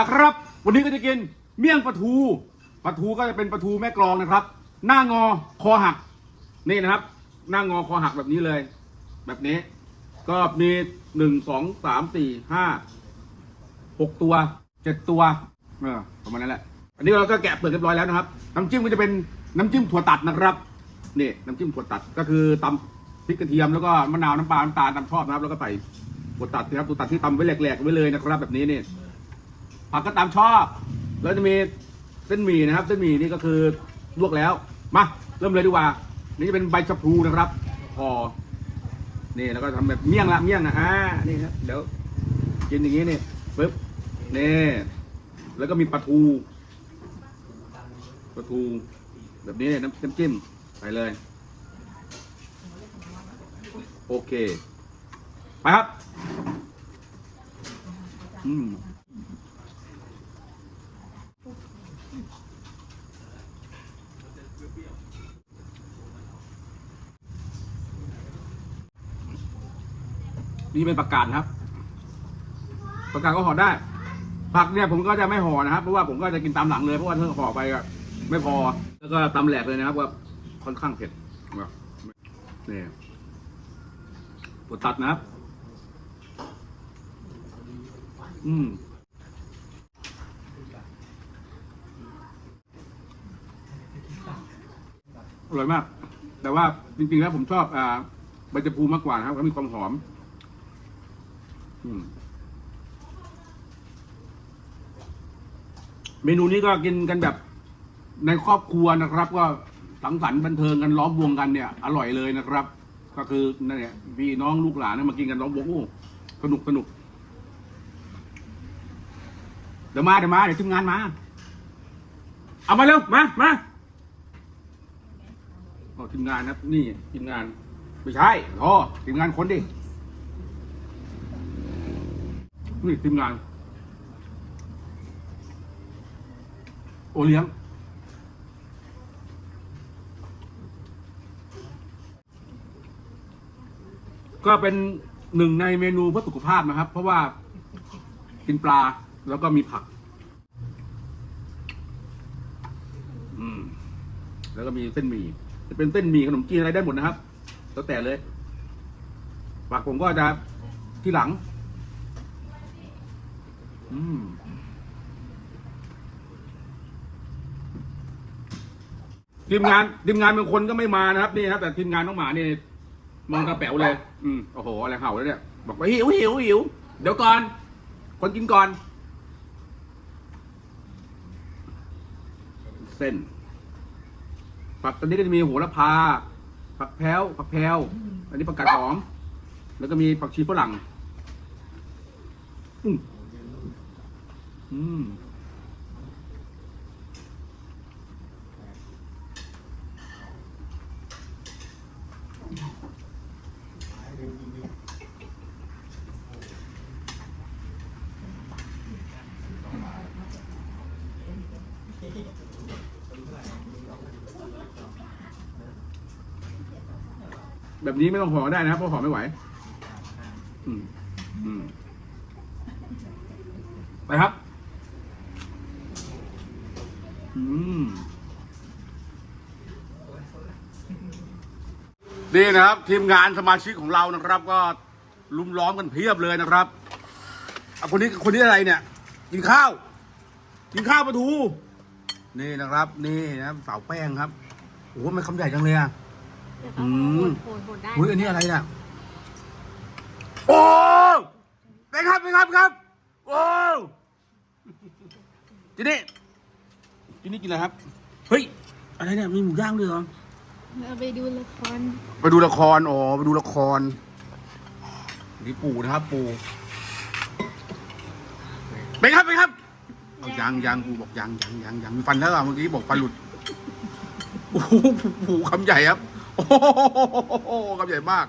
มาครับ วันนี้ก็จะกินเมี่ยงปลาทูปลาทูก็จะเป็นปลาทูแม่กลองนะครับ หน้างอคอหักนี่นะครับ หน้างอคอหักแบบนี้เลย แบบนี้ ก็มีหนึ่งสองสามสี่ห้าหกตัวเจ็ดตัวเออประมาณนั้นแหละ อันนี้เราก็แกะเปลือกเรียบร้อยแล้วนะครับ น้ำจิ้มก็จะเป็นน้ำจิ้มถั่วตัดนะครับนี่น้ำจิ้มถั่วตัดก็คือตำพริกกระเทียมแล้วก็มะนาวน้ำปลาน้ำตาลตามชอบนะครับ แล้วก็ใส่ถั่วตัดนะครับถั่วตัดที่ตำไว้แหลกๆไว้เลยนะครับ แบบนี้นี่ ผักก็ตามชอบ แล้วจะมีเส้นหมี่นะครับ เส้นหมี่นี่ก็คือลวกแล้ว มาเริ่มเลยดีกว่า นี่จะเป็นใบชะพลูนะครับห่อนี่แล้วก็ทำแบบเมี่ยงละเมี่ยงนะอ่านี่ครับเดี๋ยวกินอย่างนี้นี่ปึ๊บนี่แล้วก็มีปลาทูปลาทู แบบนี้น้ำน้ำจิ้มใส่เลย โอเค ไปครับ อืม นี่เป็นประกาศครับ ประกาศก็ห่อได้ ผักเนี่ยผมก็จะไม่ห่อนะครับ เพราะว่าผมก็จะกินตามหลังเลยเพราะว่าถ้าห่อไปก็ไม่พอ แล้วก็ตำแหลกเลยนะครับว่าค่อนข้างเผ็ดนี่ปวดตัดนะครับ อืมอร่อยมาก แต่ว่าจริงๆแล้วผมชอบอ่าใบจะพูมากกว่านะครับเขามีความหอม เมนูนี้ก็กินกันแบบ ในครอบครัวนะครับ ก็สังสรรค์บันเทิงกันล้อมวงกันเนี่ย อร่อยเลยนะครับ ก็คือนั่นเนี่ยพี่น้องลูกหลานเนี่ยมากินกันล้อมวงโอ้สนุกสนุกเดี๋ยวมาเดี๋ยวมาเดี๋ยวทีมงานมา เอามาเร็วมามาโอ้ทีมงานนะนี่ทีมงาน ไม่ใช่โอ้ทีมงานคนดิ นี่ทีมงาน โอเลี้ยง ก็เป็นหนึ่งในเมนูเพื่อสุขภาพนะครับ เพราะว่ากินปลาแล้วก็มีผัก อืม แล้วก็มีเส้นหมี่จะเป็นเส้นหมี่ขนมจีนอะไรได้หมดนะครับแล้วแต่เลยผักผมก็จะที่หลัง อืมทีมงานทีมงานบางคนก็ไม่มานะครับนี่ครับแต่ทีมงานน้องหมานี่มองกระแป๋วเลย อืมโอ้โหอะไรเห่าแล้วเนี่ย บอกว่าหิวหิวหิวเดี๋ยวก่อน คนกินก่อน เส้น ผักตอนนี้ก็จะมีโหระพา ผักแพ้วผักแพรวอันนี้ผักกาดหอม แล้วก็มีผักชีฝรั่ง อืม อืมแบบนี้ไม่ต้องห่อก็ได้นะเพราะห่อไม่ไหว อืม อืม ไปครับ นี่นะครับ ทีมงานสมาชิกของเรานะครับ ก็ลุมล้อมกันเพียบเลยนะครับอะคนนี้คนนี้อะไรเนี่ย กินข้าว กินข้าวปลาทู นี่นะครับ นี่นะครับสาวแป้งครับโอ้โหมันคำใหญ่จังเลยอะ เดี๋ยวต้องโหดโหดโหดได้อุ้ยอันนี้อะไรเนี่ยโอ้ไปครับไปครับครับ โอ้เจิน นี่จินนี่กินอะไรครับ เฮ้ย อะไรเนี่ย มีหมูย่างด้วยเหรอ เราไปดูละครไปดูละคร อ๋อ ไปดูละคร นี่ปูนะครับ ปูเป็นครับเป็นครับเอายังยังปูบอกยังยังยังยังมีฟันแล้วเหรอเมื่อกี้บอกฟันหลุด โอ้โหปูคำใหญ่ครับ โอ้โหคำใหญ่มาก